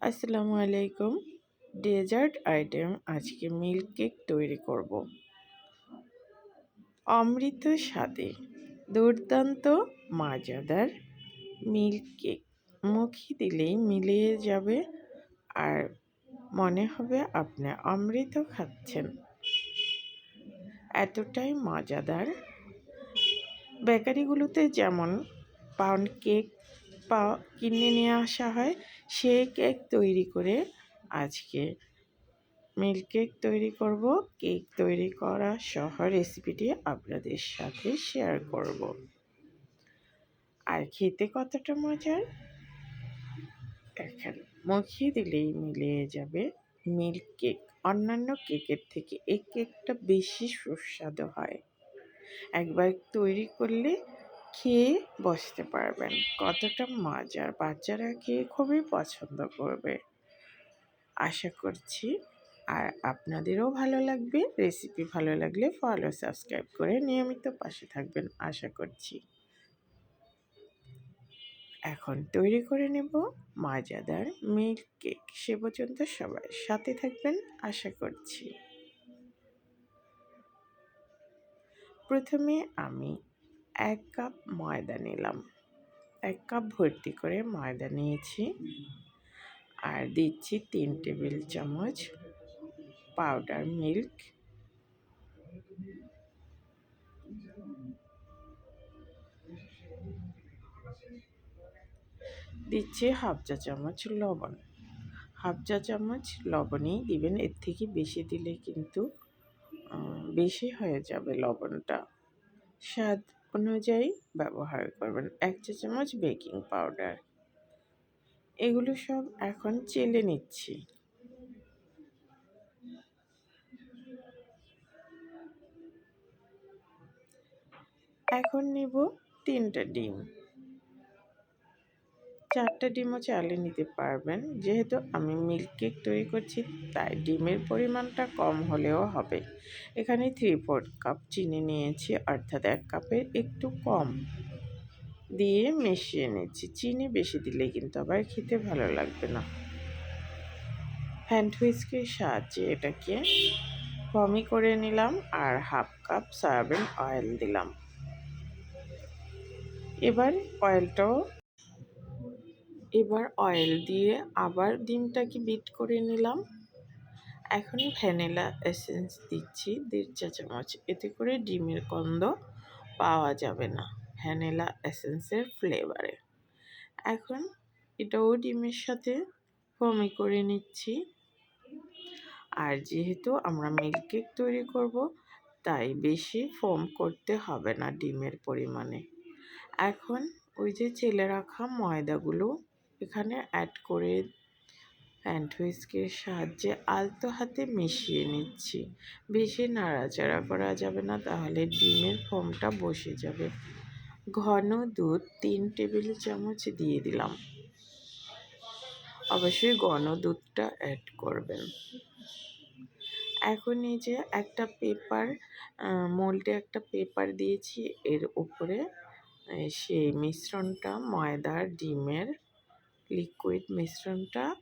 আসসালামু আলাইকুম। Dessert item আজকে মিল্ক কেক তৈরি করব। অমৃত স্বাদে দুর্দান্ত, মজাদার মিল্ক কেক মুখে দিলেই মিলিয়ে যাবে আর মনে হবে আপনি অমৃত খাচ্ছেন। এতটাই মজাদার। বেকারিগুলোতে যেমন পাউন্ড কেক পা কিনে নিয়ে আসা হয়। সেই কেক তৈরি করে আজকে মিল্ক কেক তৈরি করব। কেক তৈরি করা সহ রেসিপিটি আপনাদের সাথে শেয়ার করব। আর খেতে কতটা মজার? দেখেন মুখিয়ে দিলেই মিলিয়ে যাবে। মিল্ক কেক অন্যান্য কেকের থেকে এই কেকটা বেশি সুস্বাদু হয়। একবার তৈরি করলে খেয়ে বসতে পারবেন। কতটা মজার, বাচ্চারা খেয়ে খুবই পছন্দ করবে। আশা করছি আর আপনাদেরও ভালো লাগবে। রেসিপি ভালো লাগলে ফলো সাবস্ক্রাইব করে নিয়মিত পাশে থাকবেন, আশা করছি। এখন তৈরি করে নেব মজাদার মিল্ক কেক। সে পর্যন্ত সবাই সাথে থাকবেন, আশা করছি। প্রথমে আমি এক কাপ ময়দা নিলাম। এক কাপ ভর্তি করে ময়দা নিয়েছি আর দিচ্ছি তিন টেবিল চামচ পাউডার মিল্ক। দিচ্ছি হাফ চা চামচ লবণ। হাফ চা চামচ লবণই দিবেন, এর থেকে বেশি দিলে কিন্তু বেশি হয়ে যাবে লবণটা। স্বাদ অনুযায়ী ব্যবহার করবেন। এক চা চামচ বেকিং পাউডার। এগুলো সব এখন চেলে নিচ্ছি। এখন নিব তিনটা ডিম। চারটা ডিমও চালে নিতে পারবেন। যেহেতু আমি মিল্ক কেক তৈরি করছি, তাই ডিমের পরিমাণটা কম হলেও হবে। এখানে থ্রি ফোর্থ কাপ চিনি নিয়েছি, অর্থাৎ এক কাপের একটু কম দিয়ে মিশিয়ে নিচ্ছি। চিনি বেশি দিলে কিন্তু আবার খেতে ভালো লাগবে না। হ্যান্ড হুইস্কের সাহায্যে এটাকে ফমি করে নিলাম আর হাফ কাপ সয়াবিন অয়েল দিলাম। এবার অয়েলটাও এবার অয়েল দিয়ে আবার ডিমটাকে বিট করে নিলাম। এখন ভ্যানিলা এসেন্স দিচ্ছি, দেড় চা চামচ। এতে করে ডিমের গন্ধ পাওয়া যাবে না ভ্যানিলা এসেন্সের ফ্লেভারে এখন এটাও ডিমের সাথে ফমি করে নিচ্ছি। আর যেহেতু আমরা মিল্ক কেক তৈরি করব, তাই বেশি ফোম করতে হবে না ডিমের পরিমাণে। এখন ওই যে চেলে রাখা ময়দাগুলো এখানে অ্যাড করে হ্যান্ডহুইস্কের সাহায্যে আলতো হাতে মিশিয়ে নিচ্ছি। বেশি নাড়াচাড়া করা যাবে না, তাহলে ডিমের ফোমটা বসে যাবে। ঘন দুধ তিন টেবিল চামচ দিয়ে দিলাম। অবশ্যই ঘন দুধটা অ্যাড করবেন। এখন এই যে একটা পেপার মোল্ডে একটা পেপার দিয়েছি, এর উপরে সেই মিশ্রণটা ময়দার ডিমের লিকুইড মিশ্রণটা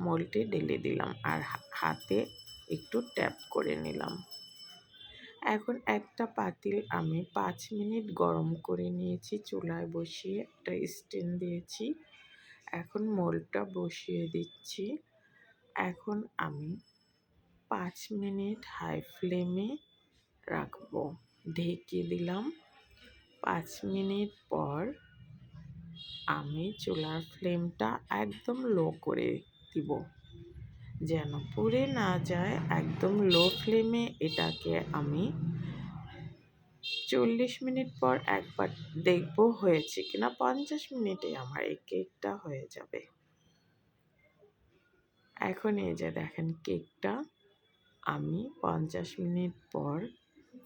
মোল্টে ঢেলে দিলাম আর হাতে একটু ট্যাপ করে নিলাম। এখন একটা পাতিল আমি পাঁচ মিনিট গরম করে নিয়েছি, চুলায় বসিয়ে একটা স্ট্যান্ড দিয়েছি। এখন মোলটা বসিয়ে দিচ্ছি। এখন আমি পাঁচ মিনিট হাই ফ্লেমে রাখব। ঢেকে দিলাম। পাঁচ মিনিট পর আমি চুলার ফ্লেমটা একদম লো করে দিব। যেন পুড়ে না যায় একদম লো ফ্লেমে এটাকে আমি চল্লিশ মিনিট পর একবার দেখব হয়েছে কিনা, পঞ্চাশ মিনিটে আমার এই কেকটা হয়ে যাবে। এখন এই যে দেখেন কেকটা, আমি পঞ্চাশ মিনিট পর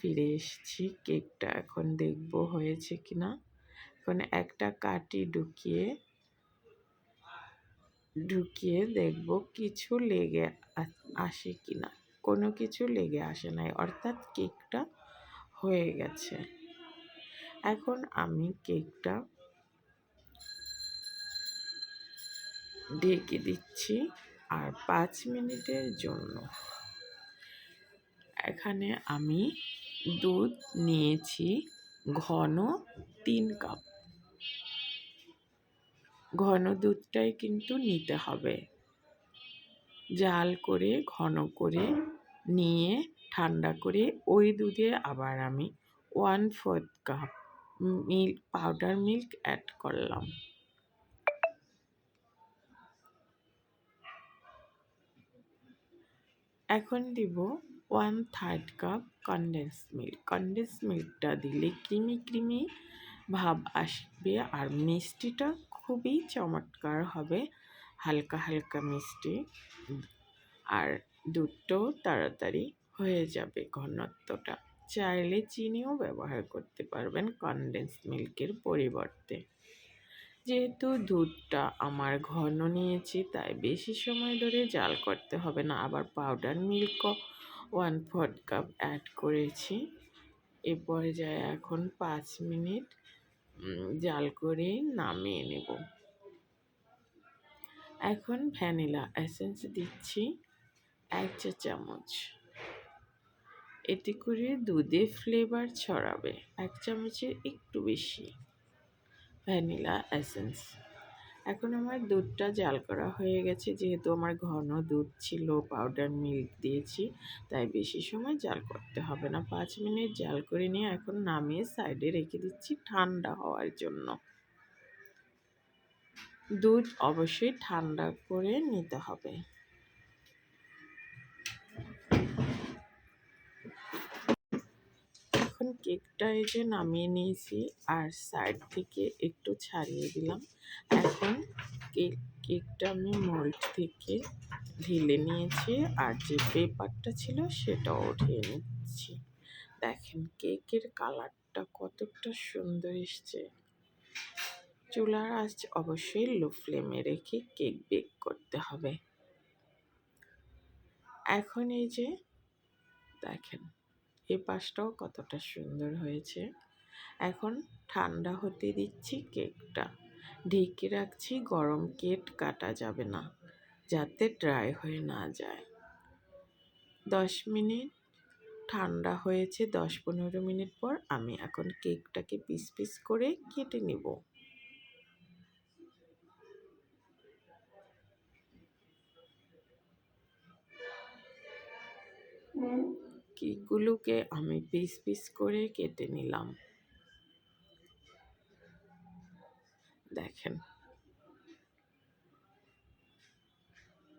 ফিরে এসেছি, কেকটা এখন দেখব হয়েছে কিনা। এখন একটা কাটি ঢুকিয়ে ঢুকিয়ে দেখব কিছু লেগে আসে কিনা। কোনো কিছু লেগে আসে নাই, অর্থাৎ কেকটা হয়ে গেছে। এখন আমি কেকটা ঢেকে দিচ্ছি আর পাঁচ মিনিটের জন্য। এখানে আমি দুধ নিয়েছি, ঘন তিন কাপ। ঘন দুধটাই কিন্তু নিতে হবে। জাল করে, ঘন করে নিয়ে ঠান্ডা করে ওই দুধে আবার আমি one fourth cup milk powder milk add করলাম। এখন দিব one third cup condensed milk condensed মিল্কটা দিলে ক্রিমি ক্রিমি ভাব আসবে। আর মিষ্টিটা খুবই চমৎকার হবে। হালকা হালকা মিষ্টি। আর দুধটাও তাড়াতাড়ি হয়ে যাবে ঘনত্বটা। চাইলে চিনিও ব্যবহার করতে পারবেন কনডেন্স মিল্কের পরিবর্তে। যেহেতু দুধটা আমার ঘন নিয়েছি, তাই বেশি সময় ধরে জাল করতে হবে না। আবার পাউডার মিল্কও ওয়ান ফোর্থ কাপ অ্যাড করেছি। এ পর্যায়ে এখন পাঁচ মিনিট জাল করে নামিয়ে নেব। এখন ভ্যানিলা এসেন্স দিচ্ছি এক চা চামচ। এতে করে দুধে ফ্লেভার ছড়াবে, এক চামচের একটু বেশি। Vanilla essence. এখন আমার দুধটা জাল করা হয়ে গেছে। যেহেতু আমার ঘন দুধ ছিল পাউডার মিল্ক দিয়েছি, তাই বেশি সময় জাল করতে হবে না। পাঁচ মিনিট জাল করে নিয়ে এখন নামিয়ে সাইডে রেখে দিচ্ছি ঠান্ডা হওয়ার জন্য। দুধ অবশ্যই ঠান্ডা করে নিতে হবে। কেকটা এই যে নামিয়ে নিয়েছি আর সাইড থেকে একটু ছাড়িয়ে দিলাম। এখন কেক কেকটা আমি মল্ট থেকে ঢেলে নিয়েছি আর যে পেপারটা ছিল সেটাও উঠিয়ে নিচ্ছি। দেখেন কেকের কালারটা কতটা সুন্দর এসছে। চুলার আজ অবশ্যই লো ফ্লেমে রেখে কেক বেক করতে হবে। এখন এই যে দেখেন এই পাশটাও কতটা সুন্দর হয়েছে। এখন ঠান্ডা হতে দিচ্ছি কেকটা। ঢেকে রাখছি গরম কেক কাটা যাবে না, যাতে ড্রাই হয়ে না যায়। দশ মিনিট, ঠান্ডা হয়েছে দশ পনেরো মিনিট পর আমি এখন কেকটাকে পিস পিস করে কেটে নেব। কেকগুলোকে আমি পিস পিস করে কেটে নিলাম। দেখেন।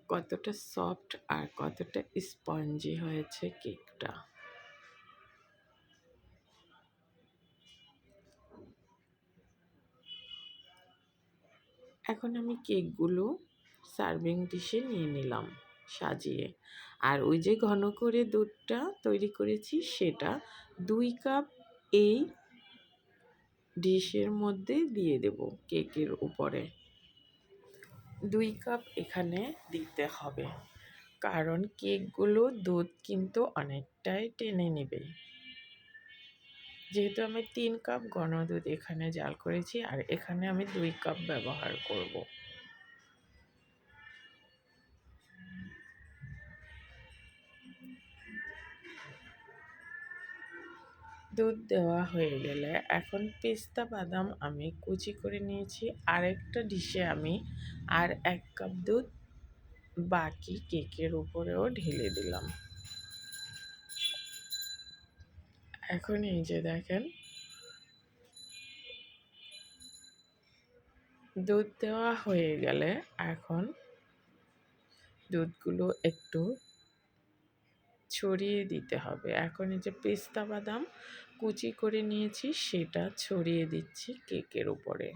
কতটা সফট আর কতটা স্পঞ্জি হয়েছে কেকটা। এখন আমি কেকগুলো সার্ভিং ডিশে নিয়ে নিলাম। সাজিয়ে। আর ওই যে ঘন করে দুধটা তৈরি করেছি সেটা দুই কাপ এই ডিশের মধ্যে দিয়ে দেব কেকের উপরে। দুই কাপ এখানে দিতে হবে, কারণ কেকগুলো দুধ কিন্তু অনেকটাই টেনে নেবে। যেহেতু আমি তিন কাপ ঘন দুধ এখানে জাল করেছি, আর এখানে আমি দুই কাপ ব্যবহার করব। দুধ দেওয়া হয়ে গেলে এখন পেস্তা বাদাম আমি কুচি করে নিয়েছি, আরেকটা ডিশে আমি আর এক কাপ দুধ বাকি কেকের উপরেও ঢেলে দিলাম। এখন এই যে দেখেন, দুধ দেওয়া হয়ে গেলে এখন দুধগুলো একটু ছড়িয়ে দিতে হবে। এখন এই যে পেস্তা বাদাম কুচি করে নিয়েছি, সেটা ছড়িয়ে দিচ্ছি কেকের উপরে।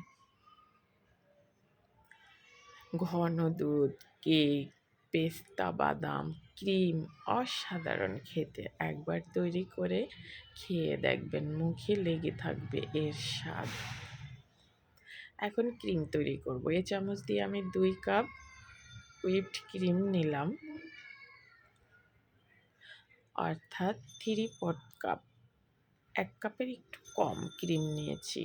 ঘন দুধ, কেক, পেস্তা বাদাম, ক্রিম অসাধারণ খেতে। একবার তৈরি করে খেয়ে দেখবেন, মুখে লেগে থাকবে এর স্বাদ। এখন ক্রিম তৈরি করব। এই চামচ দিয়ে আমি দুই কাপ হুইপড ক্রিম নিলাম। অর্থাৎ থ্রি পট কাপ। এক কাপের একটু কম ক্রিম নিয়েছি।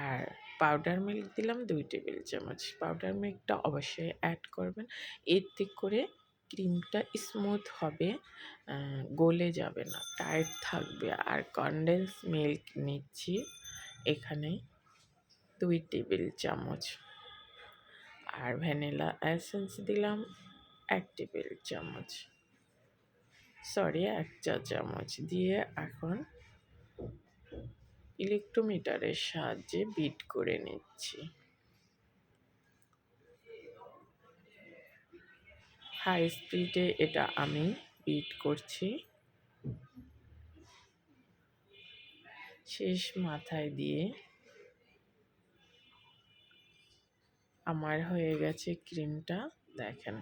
আর পাউডার মিল্ক দিলাম দুই টেবিল চামচ। পাউডার মিল্কটা অবশ্যই অ্যাড করবেন। এতে করে ক্রিমটা স্মুথ হবে গলে যাবে না টাইট থাকবে। আর কনডেন্স মিল্ক নিচ্ছি এখানে দুই টেবিল চামচ। আর ভ্যানিলা এসেন্স দিলাম এক টেবিল চামচ। সরি, এক চা চামচ দিয়ে এখন ইলেকট্রোমিটারের সাহায্যে বিট করে নিচ্ছি। হাই স্পিডে এটা আমি বিট করছি। শেষ মাথায় দিয়ে আমার হয়ে গেছে ক্রিমটা, দেখেন।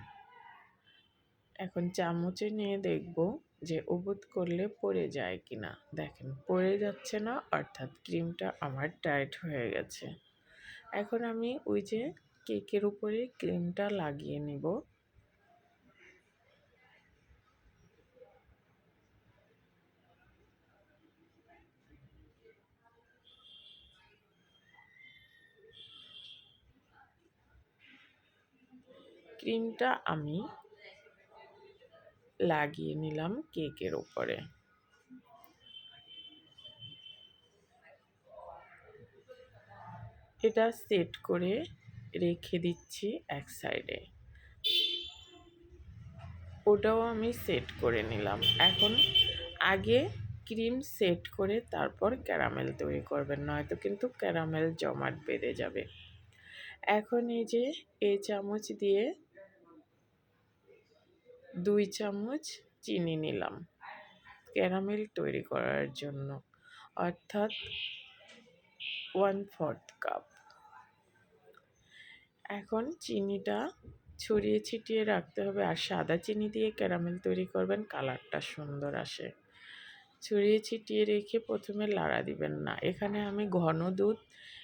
এখন চামচে নিয়ে দেখব যে উবুত করলে পড়ে যায় কি না দেখেন, পড়ে যাচ্ছে না, অর্থাৎ ক্রিমটা আমার টাইট হয়ে গেছে। এখন আমি ওই যে কেকের উপরে ক্রিমটা লাগিয়ে নিব। ক্রিমটা আমি লাগিয়ে নিলাম কেকের ওপরে। এটা সেট করে রেখে দিচ্ছি এক সাইডে। ওটাও আমি সেট করে নিলাম। এখন আগে ক্রিম সেট করে তারপর ক্যারামেল তৈরি করবেন, নয়তো কিন্তু ক্যারামেল জমাট বেঁধে যাবে। এখন এই যে এই চামচ দিয়ে দুই চামচ চিনি নিলাম। ক্যারামেল তৈরি করার জন্য। অর্থাৎ ওয়ান ফোর্থ কাপ। এখন চিনিটা ছড়িয়ে ছিটিয়ে রাখতে হবে আর সাদা চিনি দিয়ে ক্যারামেল তৈরি করবেন, কালারটা সুন্দর আসে। ছড়িয়ে ছিটিয়ে রেখে প্রথমে লাড়া দিবেন না। এখানে আমি ঘন দুধ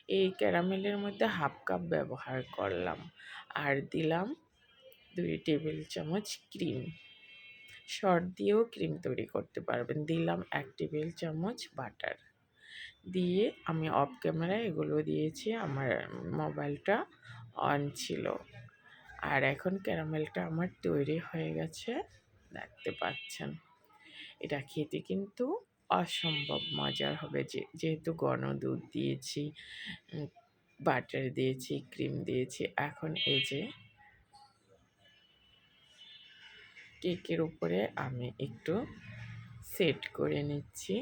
এই ক্যারামেলের মধ্যে হাফ কাপ ব্যবহার করলাম। আর দিলাম দুই টেবিল চামচ ক্রিম। শর্ট দিয়েও ক্রিম তৈরি করতে পারবেন। দিলাম এক টেবিল চামচ বাটার। দিয়ে আমি অফ ক্যামেরা এগুলো দিয়েছি। আমার মোবাইলটা অন ছিল। আর এখন ক্যারামেলটা আমার তৈরি হয়ে গেছে। দেখতে পাচ্ছেন। এটা খেতে কিন্তু অসম্ভব মজার হবে। যে, যেহেতু ঘন দুধ দিয়েছি বাটার দিয়েছি, ক্রিম দিয়েছি, এখন এই যে কেকের উপরে আমি একটু সেট করে নিচ্ছি।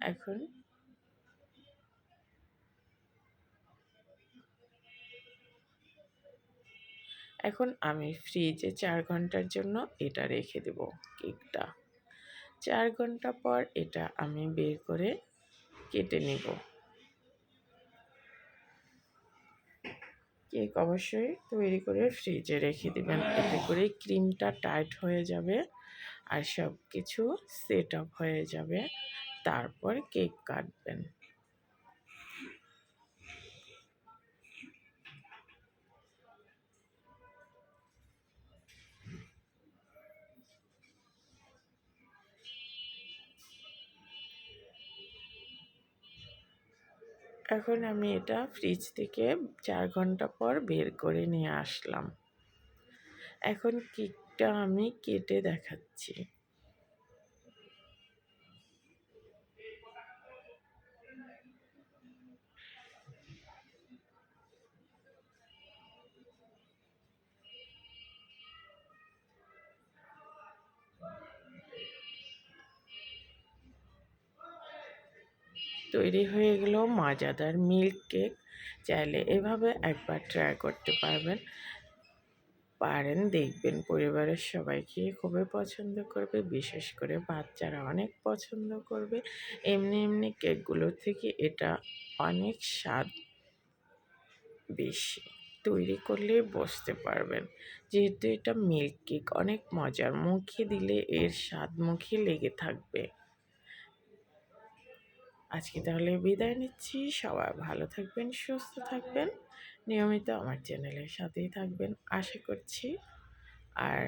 এখন এখন আমি ফ্রিজে চার ঘণ্টার জন্য এটা রেখে দেব কেকটা। চার ঘণ্টা পর এটা আমি বের করে কেটে নেব। কেক অবশ্যই তৈরি করে ফ্রিজে রেখে দেবেন। এতে করে ক্রিমটা টাইট হয়ে যাবে আর সব কিছু সেট আপ হয়ে যাবে। তারপর কেক কাটবেন। এখন আমি এটা ফ্রিজ থেকে চার ঘণ্টা পর বের করে নিয়ে আসলাম। এখন কেকটা আমি কেটে দেখাচ্ছি। তৈরি হয়ে গেল মজাদার মিল্ক কেক। চাইলে এভাবে একবার ট্রাই করতে পারবেন। পারেন, দেখবেন পরিবারের সবাই খেয়ে খুবই পছন্দ করবে, বিশেষ করে বাচ্চারা অনেক পছন্দ করবে। এমনি এমনি কেকগুলোর থেকে এটা অনেক স্বাদ বেশি তৈরি করলে বসতে পারবেন। যেহেতু এটা মিল্ক কেক, অনেক মজার। মুখে দিলে এর স্বাদ মুখে লেগে থাকবে। আজকে তাহলে বিদায় নিচ্ছি। সবাই ভালো থাকবেন, সুস্থ থাকবেন। নিয়মিত আমার চ্যানেলের সাথেই থাকবেন, আশা করছি। আর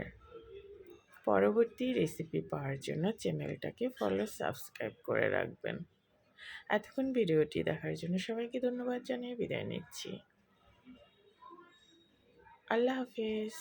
পরবর্তী রেসিপি পাওয়ার জন্য চ্যানেলটাকে ফলো সাবস্ক্রাইব করে রাখবেন। এতক্ষণ ভিডিওটি দেখার জন্য সবাইকে ধন্যবাদ জানিয়ে বিদায় নিচ্ছি। আল্লাহ হাফিজ।